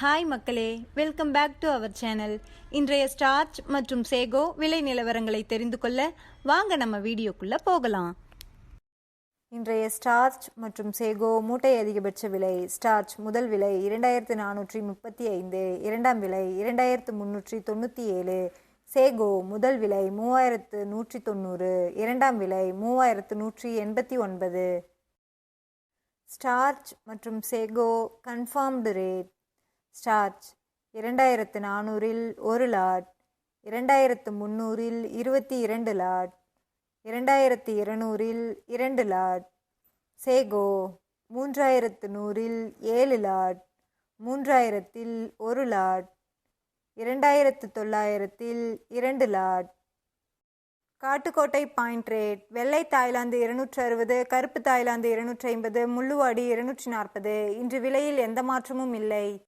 Hi மக்களே. Welcome back to our channel இன்றைய starch மற்றும் சேகோ விலை நிலவரங்களை தெரிந்து கொள்ள வாங்க நம்ம வீடியோக்குள்ள போகலாம். இன்றைய ஸ்டார்ச் மற்றும் சேகோ மூட்டை அதிகபட்ச விலை ஸ்டார்ச் முதல் விலை இரண்டாயிரத்து நானூற்றி முப்பத்தி ஐந்து இரண்டாம் விலை இரண்டாயிரத்து முன்னூற்றி தொண்ணூற்றி ஏழு சேகோ முதல் விலை மூவாயிரத்து நூற்றி தொண்ணூறு இரண்டாம் விலை மூவாயிரத்து நூற்றி எண்பத்தி ஒன்பது. ஸ்டார்ச் மற்றும் சேகோ கன்ஃபார்ம்டு ரேட் ஸ்டார்ச். இரண்டாயிரத்து நானூறில் ஒரு லாட். இரண்டாயிரத்து முந்நூறில் இருபத்தி இரண்டு லாட். இரண்டாயிரத்து இருநூறில் இரண்டு லாட். சேகோ மூன்றாயிரத்து நூறில் ஏழு லாட். மூன்றாயிரத்தில் ஒரு லாட். இரண்டாயிரத்து தொள்ளாயிரத்தில் இரண்டு லாட். Kattukottai point rate. வெள்ளை தாய்லாந்து இருநூற்றி அறுபது கருப்பு தாய்லாந்து இருநூற்றி ஐம்பது முள்ளுவாடி இருநூற்றி நாற்பது. இன்று விலையில் எந்த மாற்றமும் இல்லை.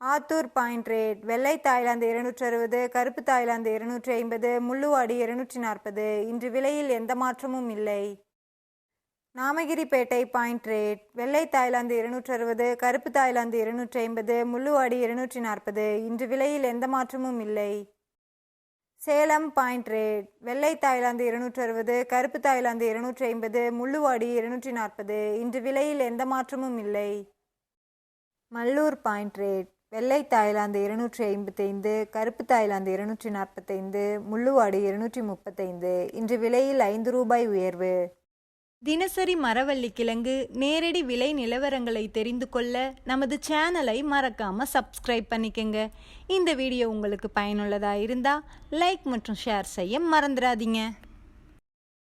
ஆத்தூர் பாயிண்ட் ரேட் வெள்ளை தாய்லாந்து இருநூற்றி அறுபது கருப்பு தாய்லாந்து இருநூற்றி ஐம்பது முள்ளுவாடி இருநூற்றி நாற்பது இன்று விலையில் எந்த மாற்றமும் இல்லை. நாமகிரிப்பேட்டை பாயிண்ட் ரேட் வெள்ளை தாய்லாந்து இருநூற்றி அறுபது கருப்பு தாய்லாந்து இருநூற்றி ஐம்பது முள்ளுவாடி இருநூற்றி நாற்பது இன்று விலையில் எந்த மாற்றமும் இல்லை. சேலம் பாயிண்ட் ரேட் வெள்ளை தாய்லாந்து இருநூற்றி அறுபது கருப்பு தாய்லாந்து இருநூற்றி ஐம்பது முள்ளுவாடி இருநூற்றி நாற்பது இன்று விலையில் எந்த மாற்றமும் இல்லை. மல்லூர் பாயிண்ட் ரேட் வெள்ளை தாய்லாந்து இருநூற்றி ஐம்பத்தைந்து கருப்பு தாய்லாந்து இருநூற்றி நாற்பத்தைந்து முள்ளுவாடு இருநூற்றி முப்பத்தைந்து. இன்று விலையில் ஐந்து ரூபாய் உயர்வு. தினசரி மரவள்ளி கிழங்கு நேரடி விலை நிலவரங்களை தெரிந்து கொள்ள நமது சேனலை மறக்காம சப்ஸ்கிரைப் பண்ணிக்கங்க. இந்த வீடியோ உங்களுக்கு பயனுள்ளதாக இருந்தால் லைக் மற்றும் ஷேர் செய்ய மறந்துடாதீங்க.